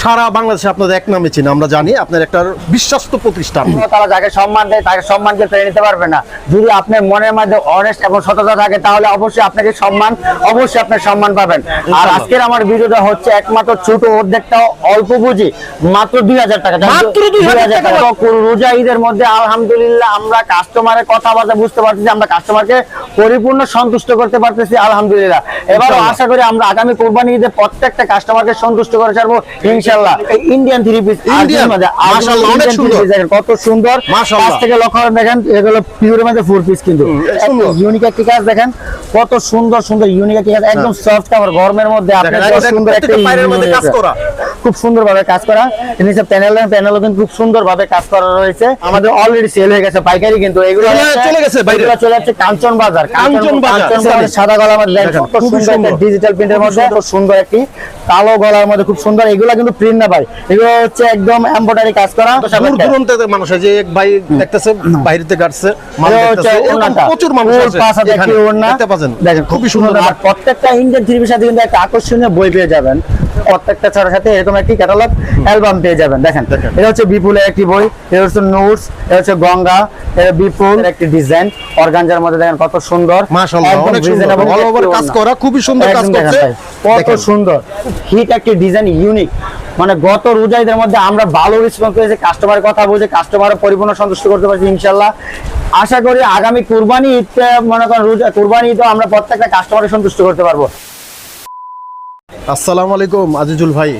সারা বাংলাদেশে আপনাদের এক নামে চিনি আমরা জানি আপনার একটা বিশ্বস্ত প্রতিষ্ঠান। তারা যাকে সম্মান দেয় তাকে সম্মানকে ফেলে নিতে পারবে না। যদি আপনার মনের মধ্যে অনেস্ট এবং সততা থাকে তাহলে অবশ্যই আপনাকে সম্মান অবশ্যই আপনার সম্মান পাবেন। আর আজকের আমার ভিডিওটা হচ্ছে একমাত্র ছোট অর্ধেকটা অল্প বুঝি মাত্র দুই হাজার টাকা। মাত্র 2000 টাকা? রোজা ঈদের মধ্যে আলহামদুলিল্লাহ আমরা কাস্টমারের কথাবার্তা বুঝতে পারতেছি আমরা কাস্টমারকে পরিপূর্ণ সন্তুষ্ট করতে পারতেছি আলহামদুলিল্লাহ। এবার ইনশাআল্লাহ। আশা করি আমরা আগামী কোরবানি ঈদে প্রত্যেকটা কাস্টমারকে সন্তুষ্ট করে ছাড়বো। ইনশাল্লাহ ইন্ডিয়ান থ্রি পিস Indian, মাশাআল্লাহ, অনেক সুন্দর। দেখেন কত সুন্দর। কাছ থেকে লক্ষ্য দেখেন এগুলো পিওরের মধ্যে ফোর পিস কিন্তু। ইউনিক একটি কাজ দেখেন কত সুন্দর সুন্দর ইউনিক একটি কাজ একদম সফট কাভার গরমের মধ্যে আপনি দেখেন, কত দেখেন, সুন্দর একটা প্রত্যেকটা পায়ের মধ্যে unique কাজ কাজ। করা। খুব সুন্দর ভাবে কাজ করা। নিচে প্যানেল প্যানেলও কিন্তু খুব সুন্দর ভাবে কাজ করা রয়েছে। আমাদের অলরেডি সেল হয়ে গেছে পাইকারি কিন্তু। এগুলো চলে গেছে বাইরে। চলে যাচ্ছে কাঞ্চন বাজার। কাঞ্চন বাজার। সাদা সুন্দর। ডিজিটাল প্রিন্টের মধ্যে খুব সুন্দর একটি কালো গলার মধ্যে খুব সুন্দর। এগুলো কিন্তু প্রিন্ট না ভাই। এগুলো হচ্ছে একদম এমব্রয়ডারি কাজ করা। দূর দূরান্তে মানুষ যে এক ভাই দেখতেছে প্রচুর মানুষ আছে এখানে। একটি দেখতে পাচ্ছেন। দেখেন খুবই সুন্দর। আর প্রত্যেকটা ইন্ডিয়ান কিন্তু একটা আকর্ষণীয় বই পেয়ে যাবেন। প্রত্যেকটা ছাড়ার সাথে এরকম একটি ক্যাটালগ অ্যালবাম পেয়ে যাবেন। দেখেন। এটা হচ্ছে বিপুলের একটি বই এটা হচ্ছে নোটস এটা হচ্ছে গঙ্গা এটা বিপুল একটি ডিজাইন অর্গানজার মধ্যে দেখেন কত সুন্দর। কাজ করা খুবই সুন্দর কাজ করছে। কত সুন্দর। হিট একটি ডিজাইন ইউনিক মানে গত রোজাইদের মধ্যে আমরা ভালো রেসপন্স পেয়েছি কাস্টমারের কথা বুঝে কাস্টমার পরিপূর্ণ সন্তুষ্ট করতে পারছি ইনশাল্লাহ আশা করি আগামী কুরবানি ঈদকে মনে করেন রোজা কুরবানি ঈদও আমরা প্রত্যেকটা কাস্টমারকে সন্তুষ্ট করতে পারব। আসসালামু আলাইকুম আজিজুল ভাই।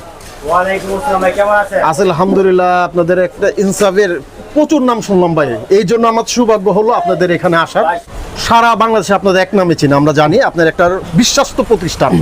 ওয়ালাইকুম আসসালাম ভাই কেমন আছেন? আছে আলহামদুলিল্লাহ আপনাদের একটা ইনসাফের প্রচুর নাম শুনলাম ভাই। এই জন্য আমার সৌভাগ্য হলো আপনাদের এখানে আসার। সারা বাংলাদেশে আপনাদের এক নামে চিনি আমরা জানি আপনার একটা বিশ্বস্ত প্রতিষ্ঠান।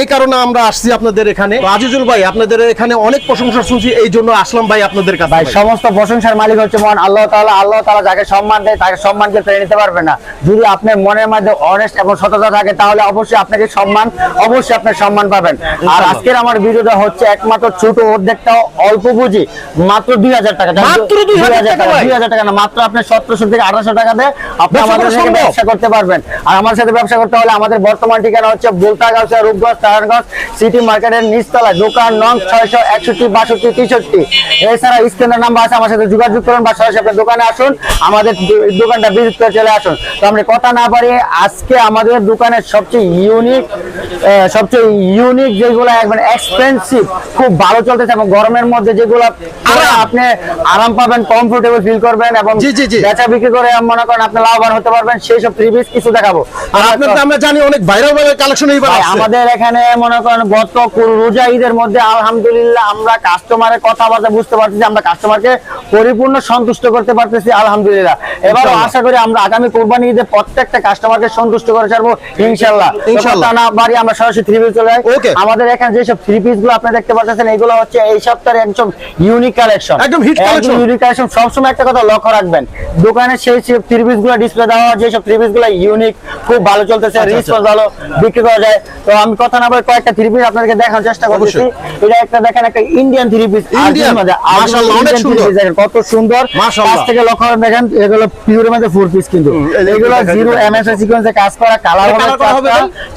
এই কারণে আমরা আসছি আপনাদের এখানে। আজিজুল ভাই আপনাদের এখানে অনেক প্রশংসা শুনছি এই জন্য আসলাম ভাই আপনাদের কাছে। ভাই। সমস্ত প্রশংসার মালিক হচ্ছে মহান আল্লাহ তাআলা। আল্লাহ তাআলা যাকে সম্মান দেয় তাকে সম্মানকে ফেলে নিতে পারবে না। যদি আপনার মনের মধ্যে অনেস্ট এবং সততা থাকে তাহলে অবশ্যই আপনাকে সম্মান অবশ্যই আপনার সম্মান পাবেন। আর আজকের আমার ভিডিওটা হচ্ছে একমাত্র ছোট অর্ধেকটা অল্প বুঝি মাত্র দুই হাজার টাকা। মাত্র 2000 টাকা ভাই? দুই হাজার টাকা না মাত্র আপনি সতেরোশো থেকে আঠারোশো টাকা দিয়ে আপনি আমাদের সাথে ব্যবসা করতে পারবেন। আর আমার সাথে ব্যবসা করতে হলে আমাদের বর্তমান ঠিকানা হচ্ছে বুলতাগাঁও রূপগঞ্জ তাহারগঞ্জ সিটি মার্কেটের নিচতলা দোকান নং ছয়শো একষট্টি বাষট্টি তেষট্টি। এছাড়া স্ক্যানের নাম্বার আছে আমার সাথে যোগাযোগ করুন বা সরাসরি আপনার দোকানে আসুন। আমাদের দোকানটা ভিজিট করে চলে আসুন। তো আমরা কথা না পারিয়ে আজকে আমাদের দোকানের সবচেয়ে ইউনিক সবচেয়ে ইউনিক যেগুলো একবার এক্সপেন্সিভ খুব ভালো চলতেছে এবং গরমের মধ্যে যেগুলো আপনি আরাম পাবেন কমফোর্টেবল ফিল করবেন এবং। বেচা বিক্রি করে মনে করেন আপনি লাভবান হতে পারবেন। সেই সব থ্রি পিস কিছু দেখাবো। আর আপনার আমরা জানি অনেক ভাইরাল ভাইরাল কালেকশন আমাদের এখানে মনে করেন গত রোজা ঈদের মধ্যে আলহামদুলিল্লাহ আমরা কাস্টমারের কথাবার্তা বুঝতে পারতেছি আমরা কাস্টমারকে পরিপূর্ণ সন্তুষ্ট করতে পারতেছি আলহামদুলিল্লাহ। এবারও আশা করি আমরা আগামী কোরবানি ঈদে প্রত্যেকটা কাস্টমারকে সন্তুষ্ট করে ছাড়বো ইনশাল্লাহ। বাড়ি আমরা সরাসরি থ্রি পিস চলে যাই। আমাদের এখানে যেসব থ্রি পিসগুলো আপনি দেখতে পাচ্ছেন এগুলো হচ্ছে এই সপ্তাহের একদম ইউনিক কালেকশন একদম। ইউনিক কালেকশন সবসময় একটা কথা লক্ষ্য রাখবেন। দোকানে সেই পিসগুলো ডিসপ্লে দেওয়া হয় যেসব পিসগুলো ইউনিক খুব ভালো চলতেছে আচ্ছা, রেসপন্স ভালো বিক্রি করা যায়। তো আমি কথা না বলে কয়েকটা থ্রি পিস আপনাদেরকে দেখানোর চেষ্টা করতেছি। এটা একটা দেখেন একটা ইন্ডিয়ান থ্রি পিস Indian, মাশাআল্লাহ, অনেক সুন্দর। কত সুন্দর। মাশাআল্লাহ। কাছ থেকে লক্ষ্য করে দেখেন এগুলো পিওরের মধ্যে ফোর পিস কিন্তু। এগুলো জিরো। এমএসএ সিকোয়েন্সে কাজ করা কালার হবে চারটা।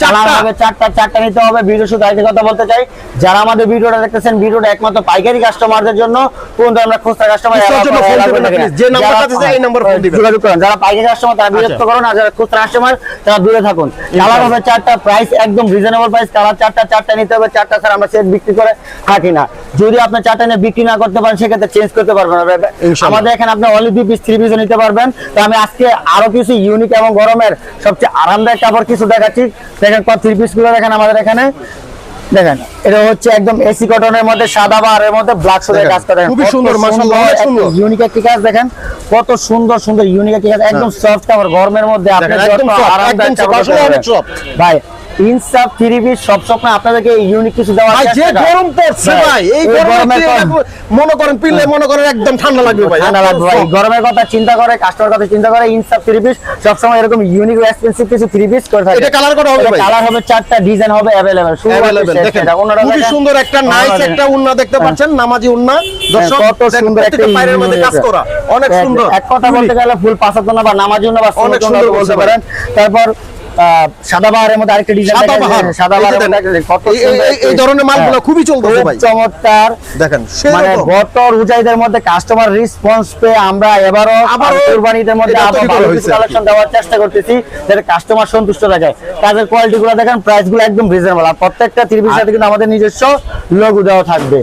কালার হবে চারটা চারটা নিতে হবে। ভিডিও শুধু আগে কথা বলতে চাই যারা আমাদের ভিডিওটা দেখতেছেন ভিডিওটা একমাত্র পাইকারি কাস্টমারদের জন্য। কোন আমরা খুচরা কাস্টমার কিসের জন্য phone দিবেন না যে নাম্বারটা দিছে এই নাম্বার phone দিবেন। যোগাযোগ করুন যারা পাইকারি কাস্টমার তারা বিরক্ত আচ্ছা। করুন আর যারা খুচরা কাস্টমার তারা দূরে থাকুন। কালার হবে চারটা প্রাইস একদম রিজনেবল প্রাইস কালার চারটা চারটা নিতে হবে চারটা স্যার আমরা সেট বিক্রি করে থাকি না। যদি আপনি চারটা নিয়ে বিক্রি না করতে পারেন সেক্ষেত্রে চেঞ্জ করতে পারবেন আমাদের এখানে আপনি অনলি দুই পিস থ্রি পিসও নিতে পারবেন। তো আমি আজকে আরও কিছু ইউনিক এবং গরমের সবচেয়ে আরামদায়ক কাপড় কিছু দেখাচ্ছি। দেখেন থ্রি পিসগুলো দেখেন আমাদের এখানে। দেখেন এটা হচ্ছে একদম এসি কটনের মধ্যে সাদা বা আর এর মধ্যে ব্ল্যাক সুদের কাজ করা খুব সুন্দর, মাশাআল্লাহ, সুন্দর। ইউনিক একটি কাজ দেখেন কত সুন্দর সুন্দর ইউনিক একটি কাজ একদম সফট কাপড় গরমের মধ্যে আপনি একদম আরামদায়ক কাপড়। ভাই ইনসাফ থ্রি পিস সব সময় আপনাদেরকে ইউনিক কিছু যে গরম পড়ছে ভাই, এই গরমে মনে করেন পিলে মনে করেন একদম ঠান্ডা লাগবে ভাই ঠান্ডা লাগবে ভাই গরমের কথা চিন্তা করে কাস্টমার কথা চিন্তা করে ইনসাফ থ্রি পিস সবসময় এরকম ইউনিক এক্সপেন্সিভ কিছু থ্রি পিস করে থাকে। এটা কালার হবে ভাই। কালার হবে চারটা ডিজাইন হবে অ্যাভেলেবেল Available, দেখেন খুবই সুন্দর একটা নাইস একটা উন্না দেখতে পাচ্ছেন নামাজি উন্না। দর্শক হ্যাঁ। কত সুন্দর একটা পায়ের মধ্যে কাজ করা। অনেক সুন্দর। এক কথা বলতে গেলে ফুল পাঁচাত্তর না বা নামাজি উন্না বা অনেক সুন্দর বলতে পারেন। তারপর সাদাবাহারের মধ্যে আরেকটা ডিজাইন সাদাবাহার। এই ধরনের মালগুলো হ্যাঁ, খুবই চলতেছে ভাই। চমৎকার। দেখেন মানে। গত রোজাইদের মধ্যে কাস্টমার রেসপন্স পেয়ে আমরা এবারও আবারও কুরবানিদের মধ্যে আবার ভালো কিছু কালেকশন দেওয়ার চেষ্টা করতেছি যাতে কাস্টমার সন্তুষ্ট থাকে কাজের কোয়ালিটি গুলো দেখেন প্রাইসগুলো একদম রিজনেবল আর প্রত্যেকটা ত্রিপিস সাথে কিন্তু আমাদের নিজস্ব লোগো দেওয়া থাকবে।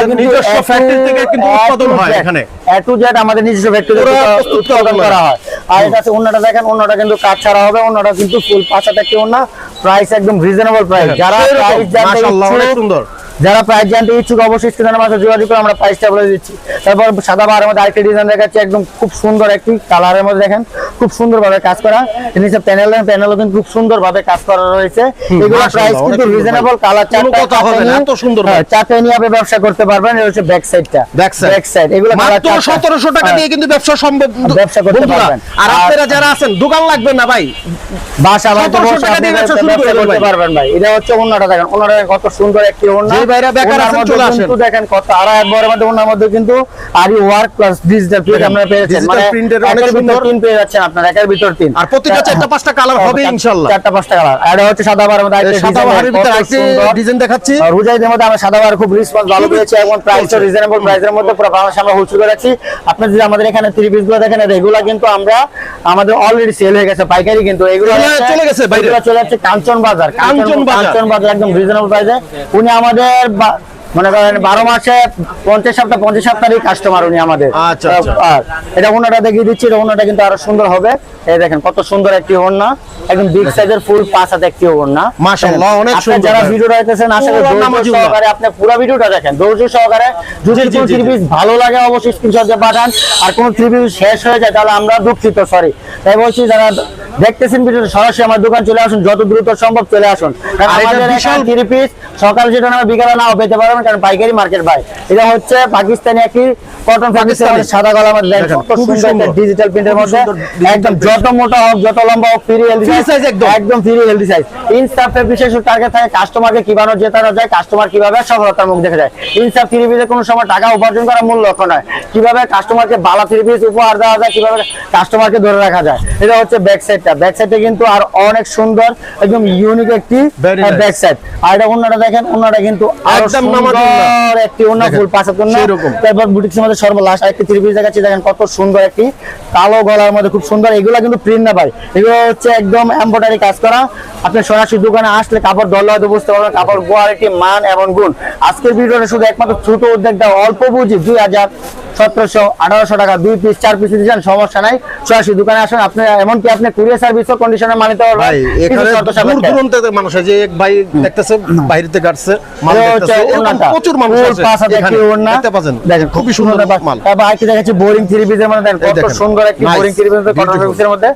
কিন্তু নিজস্ব factory থেকে কিন্তু উৎপাদন হয় এখানে। A to Z আমাদের নিজস্ব ফ্যাক্টরি প্রস্তুত উৎপাদন করা হয়। আর এটা আছে অন্যটা দেখেন অন্যটা কিন্তু কাজ ছাড়া হবে অন্যটা কিন্তু ফুল পাঁচাটা কেউ অন্য প্রাইস একদম রিজনেবল প্রাইস যারা প্রাইস জানতে সুন্দর। যারা প্রাইস জানতে ইচ্ছুক অবশ্যই স্ক্রিনের মাঝে যোগাযোগ করে আমরা প্রাইসটা বলে দিচ্ছি। তারপর সাদা বাহারের মধ্যে আরেকটা ডিজাইন দেখাচ্ছি একদম খুব সুন্দর একটি কালারের মধ্যে দেখেন খুব সুন্দর ভাবে কাজ করা। প্যানেল প্যানেলও কিন্তু খুব সুন্দর ভাবে কাজ করা রয়েছে। এগুলো প্রাইস কিন্তু রিজনেবল কালার চারটা হবে না, এত সুন্দর। চারটে নিয়ে আপনি ব্যবসা করতে পারবেন এটা হচ্ছে ব্যাক সাইডটা। ব্যাক সাইড এগুলো মাত্র টাকা হ্যাঁ। দিয়ে কিন্তু ব্যবসা সম্ভব ব্যবসা করতে পারবেন। আর আপনারা যারা আছেন দোকান লাগবে না ভাই। বাসা বাড়িতে 1700 বসে আপনি ব্যবসা করতে পারবেন ভাই। এটা হচ্ছে অন্যটা দেখেন অন্যটা কত সুন্দর একটি ওন্না যে ভাইরা বেকার আছেন চলে আসেন। কিন্তু দেখেন কত আড়াই একবারের মধ্যে ওন্নার মধ্যে কিন্তু আরই ওয়ার্ক প্লাস ডিজিটাল প্রিন্ট আপনারা পেয়েছেন। মানে print অনেক সুন্দর। তিন পেয়ে যাচ্ছেন আপনারা একের ভিতর তিন। আর প্রতিটা চারটা পাঁচটা কালার হবে চার- চারটা পাঁচটা কালার আর এটা হচ্ছে সাদা বারের মধ্যে সাদা design, বাহারের ভিতরে কত আরেকটি সুন্দর। ডিজাইন দেখাচ্ছি। আর রুজাইদের মধ্যে আমরা সাদাবার খুব রেসপন্স ভালো পেয়েছি এবং প্রাইস রিজনেবল প্রাইসের মধ্যে পুরো বাংলাদেশে আমরা হোলসেল করে রাখছি। যদি আমাদের এখানে থ্রি পিসগুলো দেখেন রেগুলার কিন্তু আমরা আমাদের অলরেডি সেল হয়ে গেছে পাইকারি কিন্তু। এগুলো এগুলো চলে গেছে বাইরে। চলে যাচ্ছে কাঞ্চন বাজার কাঞ্চন বাজার। কাঞ্চন বাজার একদম রিজনেবল প্রাইসে উনি আমাদের বা- মনে করেন বারো মাসে পঞ্চাশ সপ্তাহ পঞ্চাশ সপ্তাহেরই কাস্টমার উনি আমাদের। আচ্ছা, আচ্ছা। এটা ওনাটা দেখিয়ে দিচ্ছি এটা ওনাটা কিন্তু আরও সুন্দর হবে। এই দেখেন কত সুন্দর একটি ওড়না। একদম বিগ সাইজের ফুল পাঁচ হাতে একটি ওড়না। মাশাআল্লাহ, অনেক সুন্দর। যারা। ভিডিও দেখতেছেন আশা করি ধৈর্য সহকারে আপনি পুরো ভিডিওটা দেখেন। ধৈর্য সহকারে যদি কোনো জি, থ্রি জি। পিস ভালো লাগে অবশ্যই স্ক্রিনশট দিয়ে পাঠান। আর কোনো থ্রিপিস শেষ হয়ে যায় তাহলে আমরা দুঃখিত সরি তাই বলছি যারা দেখতেছেন ভিডিওটা সরাসরি আমার দোকান চলে আসুন যত দ্রুত সম্ভব চলে আসুন। থ্রি পিস সকাল যেটা না বিকালে নাও পেতে পারবেন কারণ পাইকারি মার্কেট ভাই। এটা হচ্ছে পাকিস্তানি একটি কটন পাকিস্তানি। সাদা গলার মধ্যে দেখেন দেখেন, কত খুবই সুন্দর সুন্দর। ডিজিটাল প্রিন্টের মধ্যে। একদম যত মোটা হোক যত লম্বা হোক ফ্রি হেলদি Free একদম। একদম ফ্রি হেলদি সাইজ ইনস্টাফের বিশেষ টার্গেট থাকে কাস্টমারকে কীভাবে জেতানো যায় কাস্টমার কীভাবে সফলতার মুখ দেখা যায়। ইনস্টাফ থ্রি পিসে কোনো সময় টাকা উপার্জন করা মূল লক্ষ্য নয়। কীভাবে কাস্টমারকে বালা থ্রি পিস উপহার দেওয়া যায় কীভাবে কাস্টমারকে ধরে রাখা যায়। এটা হচ্ছে ব্যাক সাইডটা ব্যাক সাইডে কিন্তু আর অনেক সুন্দর একদম ইউনিক একটি ব্যাক সাইড। আর এটা অন্যটা দেখেন অন্যটা কিন্তু একদম সুন্দর একটি অন্য ফুল অন্য। তারপর মধ্যে থ্রি পিস দেখাচ্ছি দেখেন কত সুন্দর একটি কালো গলার মধ্যে খুব সুন্দর। এগুলো কিন্তু প্রিন্ট না ভাই এগুলো হচ্ছে একদম এমব্রয়ডারি কাজ করা। আপনি সরাসরি দোকানে আসলে কাপড় ধরলে হয়তো বুঝতে পারবেন কাপড় কোয়ালিটি মান এবং গুণ। আজকের ভিডিওটা শুধু একমাত্র ছোট উদ্যোগটা অল্প বুঝি দুই হাজার সতেরোশো আঠারোশো টাকা দুই পিস চার পিস সমস্যা নাই। সরাসরি দোকানে আসেন আপনি এমনকি আপনি কুরিয়ার সার্ভিসও কন্ডিশনে দূর দূরান্ত মানুষ যে এক ভাই দেখতেছে বাইরে থেকে আসছে। প্রচুর মানুষ আছে এখানে। দেখতে পাচ্ছেন? দেখেন, খুবই সুন্দর মাল। তারপর আরেকটি দেখাচ্ছি বোরিং থ্রি পিসের মধ্যে দেখেন কত সুন্দর একটি বোরিং থ্রি পিসের মধ্যে।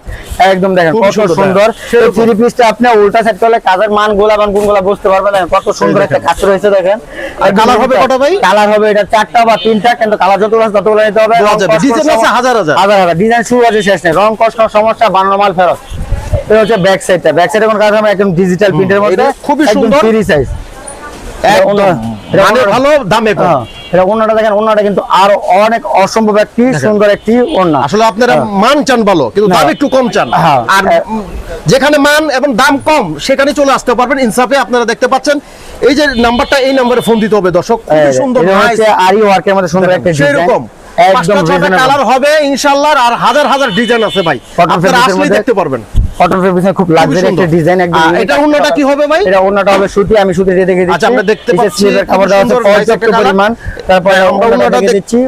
একদম দেখেন কত সুন্দর, হ্যাঁ। থ্রি পিসটা আপনি উল্টা সেট করলে কাজের মান গোলা মান গুণগুলা বুঝতে পারবেন দেখেন কত সুন্দর একটা। কাজ রয়েছে দেখেন। আর colour হবে কটা ভাই? কালার হবে এটা চারটা বা তিনটা কিন্তু কালার যতগুলো ততগুলো নিতে হবে Design আছে হাজার হাজার। হাজার হাজার। ডিজাইন শুরু আছে শেষ নেই। রং কষ্ট সমস্যা বানানো মাল ফেরত। এটা হচ্ছে ব্যাক সাইডটা ব্যাক সাইডে কোন কাজ হবে একদম ডিজিটাল প্রিন্টের মধ্যে খুবই সুন্দর। ফ্রি সাইজ একদম। মানে ভালো দামে হ্যাঁ, এটা ওনাটা দেখেন ওনাটা কিন্তু আরও অনেক অসম্ভব একটি সুন্দর একটি ওনা আসলে আপনারা মান চান ভালো কিন্তু দাম হ্যাঁ। একটু কম চান। হ্যাঁ। আর যেখানে মান এবং দাম কম সেখানে চলে আসতে পারবেন। ইনসাফে আপনারা দেখতে পাচ্ছেন। এই যে নাম্বারটা এই নাম্বারে ফোন দিতে হবে দর্শক। সুন্দর। ওয়ার্কের মধ্যে সুন্দর একটা সেরকম। পাঁচটা কালার হবে ইনশাল্লাহ আর হাজার হাজার ডিজাইন আছে ভাই। আপনারা আসলে দেখতে পারবেন। কটন খুব লাক্সারি একটা ডিজাইন একদম এটা কি হবে ভাই? এটা হবে সুতি আমি সুতি দিয়ে দেখে দিচ্ছি। আচ্ছা, আমরা দেখতে নিচে পাচ্ছি, sleeve এর কাপড় খুব দেওয়া আছে পর্যাপ্ত। পরিমাণ। তারপরে হ্যাঁ, দেখে। দিচ্ছি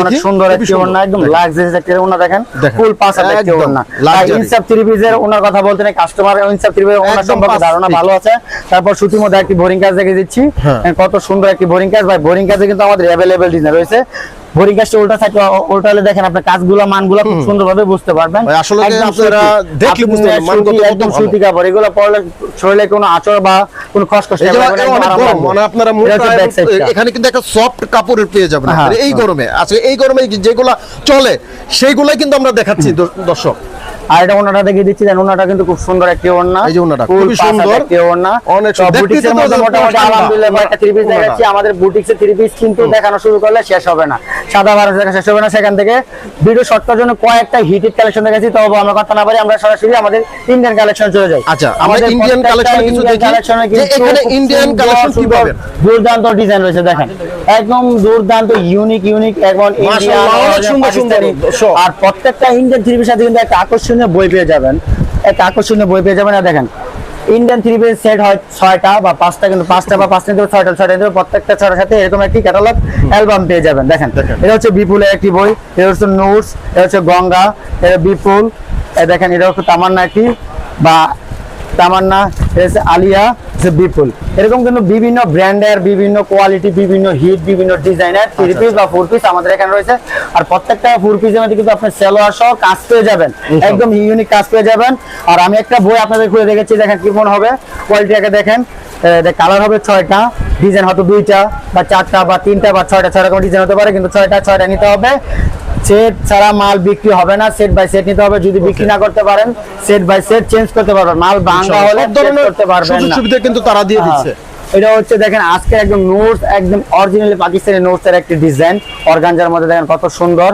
অনেক সুন্দর একটি। ওন্না একদম লাক্সারি একটা ওন্না দেখেন। ফুল পাঁচ হাতে একটি ওন্না luxury। ইনসাফ থ্রি পিসের ওনার কথা বলতে নেই কাস্টমার ইনসাফ থ্রি পিসের ওনার সম্পর্কে ধারণা ভালো আছে। তারপর সুতির মধ্যে একটি বোরিং কাজ দেখে দিচ্ছি। হ্যাঁ। কত সুন্দর একটি বোরিং কাজ ভাই বোরিং কাজে কিন্তু আমাদের অ্যাভেলেবেল ডিজাইন রয়েছে। বোরিং কাজটা উল্টা সাইড উল্টা হলে দেখেন আপনি কাজগুলো মানগুলো খুব সুন্দরভাবে বুঝতে পারবেন আসলে আপনারা দেখলে বুঝতে পারবেন, মান কত একদম সুতি কাপড় এগুলো পরলে শরীরে কোনো আচর বা কোনো খসখস। মানে আপনারা। এখানে কিন্তু একটা সফট কাপড়ের পেয়ে যাবেন হ্যাঁ, এই হ্যাঁ। গরমে আচ্ছা এই গরমে যেগুলা চলে সেইগুলাই কিন্তু আমরা দেখাচ্ছি দর্শক আর এটা ওনাটা দেখিয়ে দিচ্ছি দেন ওনাটা কিন্তু খুব সুন্দর একটি ওড়না। এই যে খুবই পাঁচ সুন্দর। একটি ওড়না। অনেক মধ্যে মোটামুটি আলহামদুলিল্লাহ একটা থ্রি পিস দেখাচ্ছি। আমাদের থ্রি পিস কিন্তু দেখানো শুরু করলে শেষ হবে না। সাদা বারো দেখা শেষ হবে না সেখান থেকে। ভিডিও শর্টটার জন্য কয়েকটা হিটেড কালেকশন দেখাচ্ছি। তবে আমরা কথা না পারি আমরা সরাসরি আমাদের ইন্ডিয়ান কালেকশন চলে যাই। আচ্ছা, আমাদের প্রত্যেকটা collection কিছু দেখি। এখানে খুব সুন্দর, collection কি পাবেন? দুর্দান্ত ডিজাইন রয়েছে দেখেন। একদম দুর্দান্ত ইউনিক ইউনিক এবং ইন্ডিয়ান আর প্রত্যেকটা ইন্ডিয়ান থ্রি সাথে কিন্তু একটা আকর্ষণীয় বই পেয়ে যাবেন। একটা আকর্ষণীয় বই পেয়ে যাবেন আর দেখেন ইন্ডিয়ান থ্রি পিস সেট হয় ছয়টা বা পাঁচটা কিন্তু পাঁচটা বা পাঁচটা দেবে ছয়টা ছয়টা দেবে প্রত্যেকটা ছয়টার সাথে এরকম একটি ক্যাটালগ অ্যালবাম পেয়ে যাবেন দেখেন। এটা হচ্ছে বিপুলের একটি বই এটা হচ্ছে নোটস এটা হচ্ছে গঙ্গা এটা বিপুল দেখেন এটা হচ্ছে তামান্না একটি বা তামান্না হচ্ছে আলিয়া হচ্ছে বিপুল। এরকম কিন্তু বিভিন্ন ব্র্যান্ডের বিভিন্ন কোয়ালিটি বিভিন্ন হিট বিভিন্ন ডিজাইনের থ্রি পিস বা ফোর পিস আমাদের এখানে রয়েছে। আর প্রত্যেকটা ফোর পিসের মধ্যে কিন্তু আপনি সেলোয়ার সহ কাজ পেয়ে যাবেন। একদম ইউনিক কাজ পেয়ে যাবেন। আর আমি একটা বই আপনাদের খুলে দেখেছি দেখেন কেমন হবে। কোয়ালিটি আগে দেখেন। কালার হবে ছয়টা ডিজাইন হয়তো দুইটা বা চারটা বা তিনটা বা ছয়টা ছয় রকম ডিজাইন হতে পারে কিন্তু ছয়টা ছয়টা নিতে হবে। সেট ছাড়া মাল বিক্রি হবে না সেট বাই সেট নিতে হবে। যদি বিক্রি না করতে পারেন সেট বাই সেট চেঞ্জ করতে পারবেন। মাল ভাঙা হলে করতে পারবেন সুবিধা কিন্তু তারা দিয়ে। দিচ্ছে। এটা হচ্ছে দেখেন আজকে একদম নোটস একদম অরিজিনালি পাকিস্তানি নোটস এর একটি ডিজাইন অর্গানজার মধ্যে দেখেন কত সুন্দর।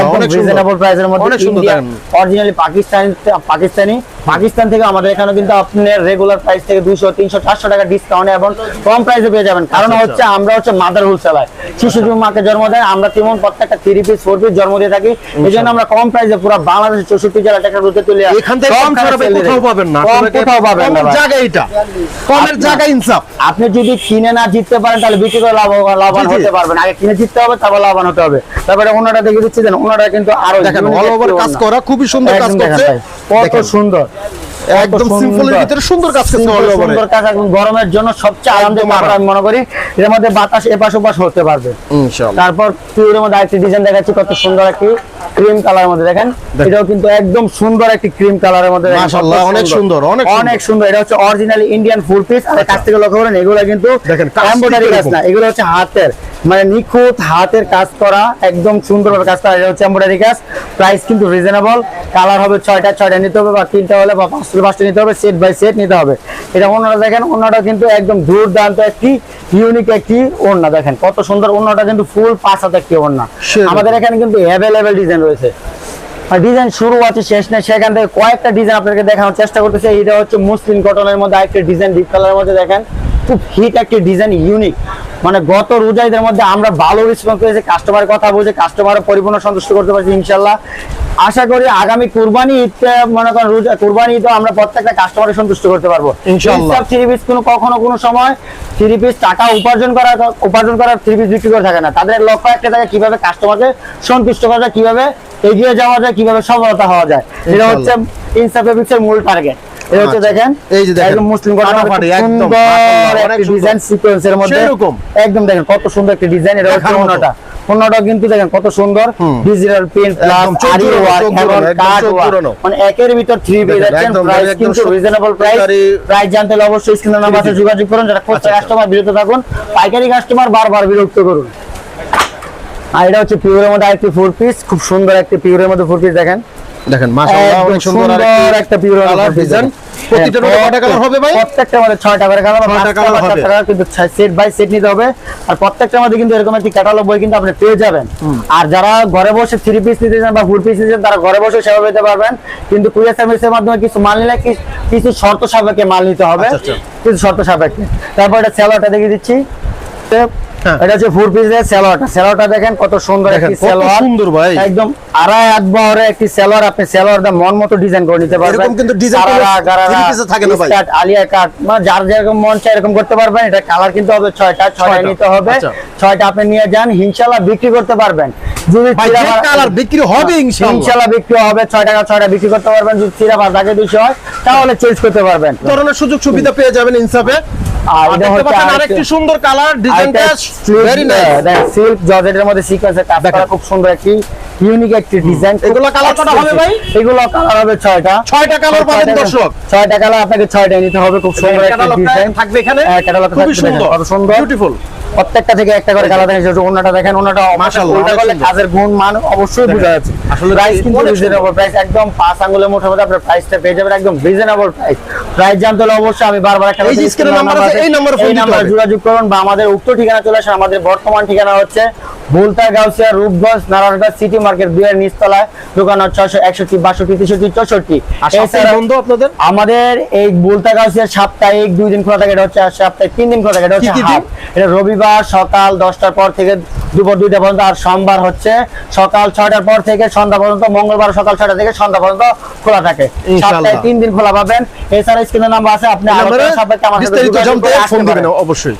একদম রিজনেবল প্রাইসের মধ্যে অনেক সুন্দর দেখেন। অরিজিনালি পাকিস্তানি পাকিস্তানি। পাকিস্তান থেকে আমাদের এখানে কিন্তু আপনার রেগুলার প্রাইস থেকে 200 300 400 টাকা ডিসকাউন্ট এবং কম প্রাইসে পেয়ে যাবেন। কারণ আচ্ছা, হচ্ছে আমরা হচ্ছে মাদার হোলসেলার শিশু মাকে জন্ম দেয় আমরা তেমন প্রত্যেকটা থ্রি পিস ফোর পিস জন্ম দিয়ে থাকি। এই জন্য আমরা কম প্রাইসে পুরো বাংলাদেশের চৌষট্টি জেলা টাকা রুটে তুলে এখান থেকে কম কোথাও পাবেন না। কোথাও পাবেন না জায়গা এটা কমের জায়গা ইনসাফ। আপনি যদি কিনে না জিততে পারেন তাহলে বিক্রি করে লাভ লাভবান। হতে পারবেন। আগে কিনে জিততে হবে তারপর লাভবান হতে হবে। তারপরে ওনারা দেখে দিচ্ছি ওনারা কিন্তু আরও দেখেন অল ওভার কাজ করা খুবই সুন্দর কাজ করছে। কত সুন্দর। একদম সিম্পলের ভিতরে সুন্দর কাজ অল ওভারে সুন্দর কাজ গরমের জন্য সবচেয়ে আরামদায়ক কাপড় আমি মনে করি। এর মধ্যে বাতাস এপাশ ওপাশ হতে পারবে। ইনশাআল্লাহ। তারপর পিওরের মধ্যে আরেকটি ডিজাইন দেখাচ্ছি কত সুন্দর একটি ক্রিম কালারের মধ্যে দেখেন। এটাও কিন্তু একদম সুন্দর একটি ক্রিম কালারের মধ্যে মাশাআল্লাহ, অনেক সুন্দর, অনেক সুন্দর। অনেক সুন্দর এটা হচ্ছে অরিজিনাল ইন্ডিয়ান ফুল পিস আর কাছ থেকে লক্ষ্য করেন এগুলো কিন্তু দেখেন, এমব্রয়ডারি কাজ না এগুলো হচ্ছে হাতের। মানে নিখুঁত হাতের কাজ করা একদম সুন্দরভাবে কাজ করা এটা হচ্ছে এমব্রয়ডারি কাজ। প্রাইস কিন্তু রিজনেবল কালার হবে ছয়টা ছয়টা নিতে হবে বা তিনটা হলে বা পাঁচটা পাঁচটা নিতে হবে সেট বাই সেট নিতে হবে। এটা অন্যটা দেখেন অন্যটা কিন্তু একদম দুর্দান্ত একটি ইউনিক একটি ওড়না। দেখেন কত সুন্দর ওড়নাটা কিন্তু ফুল পাঁচ হাত একটি ওড়না। আমাদের এখানে কিন্তু অ্যাভেলেবেল ডিজাইন রয়েছে। ডিজাইন শুরু আছে শেষ নেই। সেখান থেকে কয়েকটা ডিজাইন আপনাকে দেখানোর চেষ্টা করতেছে। এটা হচ্ছে মুসলিম কটনের মধ্যে আরেকটা ডিজাইন ডিপ কালারের মধ্যে দেখেন। খুব হিট একটি ডিজাইন ইউনিক মানে গত রোজাইদের মধ্যে আমরা ভালো রেসপন্স পেয়েছি কাস্টমারের কথা বুঝে কাস্টমারের পরিপূর্ণ সন্তুষ্ট করতে পারছি ইনশাল্লাহ আশা করি আগামী কুরবানি ঈদে মনে করেন রোজা কুরবানি ঈদে আমরা প্রত্যেকটা কাস্টমারের সন্তুষ্ট করতে পারব। ইনশাআল্লাহ। থ্রি পিস কোনো কখনো কোনো সময় থ্রি পিস টাকা উপার্জন করা উপার্জন করার থ্রি পিস বিক্রি করে থাকে না। তাদের লক্ষ্য একটা থাকে কীভাবে কাস্টমারকে সন্তুষ্ট করা যায় কীভাবে এগিয়ে যাওয়া যায় কীভাবে সফলতা হওয়া যায়। এটা হচ্ছে ইনসাফেবিক্সের মূল টার্গেট এটা আচ্ছা। দেখেন এই যে দেখেন, মুসলিম ঘটনা একদম, অনেক ডিজাইন সিকোয়েন্সের মধ্যে। সেরকম। একদম দেখেন কত সুন্দর একটি ডিজাইন এটা হচ্ছে দেখার মতো। অন্যটা। অন্যটা কিন্তু দেখেন কত সুন্দর। Digital print plus aari work এবং কাট ওয়ার্ক মানে একের ভিতর থ্রি পেয়ে যাচ্ছেন প্রাইস কিন্তু রিজনেবল প্রাইস প্রাইস জানতে হলে অবশ্যই স্ক্রিনের নাম্বার আছে যোগাযোগ করুন যারা খুচরা আচ্ছা, আচ্ছা। কাস্টমার বিরত থাকুন পাইকারি কাস্টমার বারবার বিরক্ত করুন। আর এটা হচ্ছে পিওরের মধ্যে আরেকটি ফোর পিস খুব সুন্দর একটি পিওরের মধ্যে ফোর পিস দেখেন। দেখেন মাশাআল্লাহ অনেক সুন্দর একটা পিওরের কালার ডিজাইন প্রতিটার মধ্যে কয়টা কালার হবে ভাই? প্রত্যেকটার মধ্যে ছয়টা করে কালার colour হবে। কিন্তু সেট বাই সেট নিতে হবে। আর প্রত্যেকটার মধ্যে কিন্তু এরকম একটি ক্যাটালগ বই কিন্তু আপনি পেয়ে যাবেন। আর যারা ঘরে বসে থ্রি পিস নিতে চান বা ফুল পিস নিতে চান তারা ঘরে বসে সেবা পেতে পারবেন। কিন্তু কুরিয়ার সার্ভিসের মাধ্যমে কিছু মাল নিলে কিছু শর্ত সাপেক্ষে মাল নিতে হবে। আচ্ছা, আচ্ছা। কিছু শর্ত সাপেক্ষে। তারপর এটা স্যালোয়ারটা দেখিয়ে দিচ্ছি। এটা হচ্ছে ফুল পিসের স্যালোয়ারটা স্যালোয়ারটা দেখেন কত সুন্দর একটি কত সুন্দর ভাই। একদম আড়াই হাত বহরে একটি স্যালোয়ার আপনি দা মন মতো ডিজাইন করে নিতে পারবেন। এরকম কিন্তু করে এ থাকে না ভাই। আলিয়া কাট মানে যার যেরকম মন এরকম করতে পারবেন। এটা কালার কিন্তু হবে ছয়টা ছয়টা ছয়টা। নিতে হবে। আচ্ছা। ছয়টা আপনি নিয়ে যান ইনশাল্লাহ বিক্রি করতে পারবেন। যদি যে বিক্রি হবে ইনশাআল্লাহ। ইনশাল্লাহ বিক্রি হবে ছয় টাকা ছয়টা বিক্রি করতে পারবেন। যদি চিরা বা দাগে দুশো হয় তাহলে চেঞ্জ করতে পারবেন। ধরনের সুযোগ সুবিধা পেয়ে যাবেন ইনসাফে। আর আর এটা হচ্ছে আরেকটি- আরেকটি সুন্দর কালার ডিজাইনটা ভেরি নাইস সিল্ক জর্জেটের মধ্যে সিকোয়েন্সের কাজ করা খুব সুন্দর একটি ইউনিক একটি ডিজাইন এগুলো কালার কটা হবে ভাই? এগুলো কালার হবে ছয়টা। ছয়টা কালার পাবেন ছয়টা- দর্শক। ছয়টা কালার আপনাকে ছয়টা নিতে হবে খুব সুন্দর একটা ডিজাইন থাকবে এখানে। হ্যাঁ, ক্যাটালগ থাকবে সুন্দর। বিউটিফুল প্রত্যেকটা থেকে একটা করে কালার দেখেন ওনাটা দেখেন ওনাটা মাশাআল্লাহ, উল্টা করলে কাজের গুণ মান অবশ্যই বোঝা যাচ্ছে। আসলে প্রাইস কিন্তু রিজনেবল প্রাইস একদম পাঁচ আঙ্গুলের মুঠোর মধ্যে আপনার প্রাইসটা পেয়ে যাবেন একদম রিজনেবল প্রাইস প্রাইস জানতে হলে অবশ্যই আমি বারবার একটা এই স্ক্রিনে নাম্বার আছে, এই নাম্বারে ফোন দিতে হবে। যোগাযোগ করুন বা আমাদের উক্ত ঠিকানা চলে আসে আমাদের বর্তমান ঠিকানা হচ্ছে গাউসিয়া রূপগঞ্জ নারায়ণগঞ্জ সিটি মার্কেট নিচতলায়। দোকান ছয়শো একষট্টি বাষট্টি তেষট্টি চৌষট্টি। আপনাদের? আমাদের এই সাপ্তাহিক দুই দিন খোলা থাকে এটা হচ্ছে আর সপ্তাহে তিন দিন খোলা থাকে এটা হচ্ছে এটা রবিবার সকাল দশটার পর থেকে দুপুর দুইটা পর্যন্ত আর সোমবার হচ্ছে সকাল ছয়টার পর থেকে সন্ধ্যা পর্যন্ত মঙ্গলবার সকাল ছয়টা থেকে সন্ধ্যা পর্যন্ত খোলা থাকে। সপ্তাহে তিন দিন খোলা পাবেন। এছাড়া স্ক্রিনের নাম্বার আছে আপনি সাথে ফোন দিবেন অবশ্যই।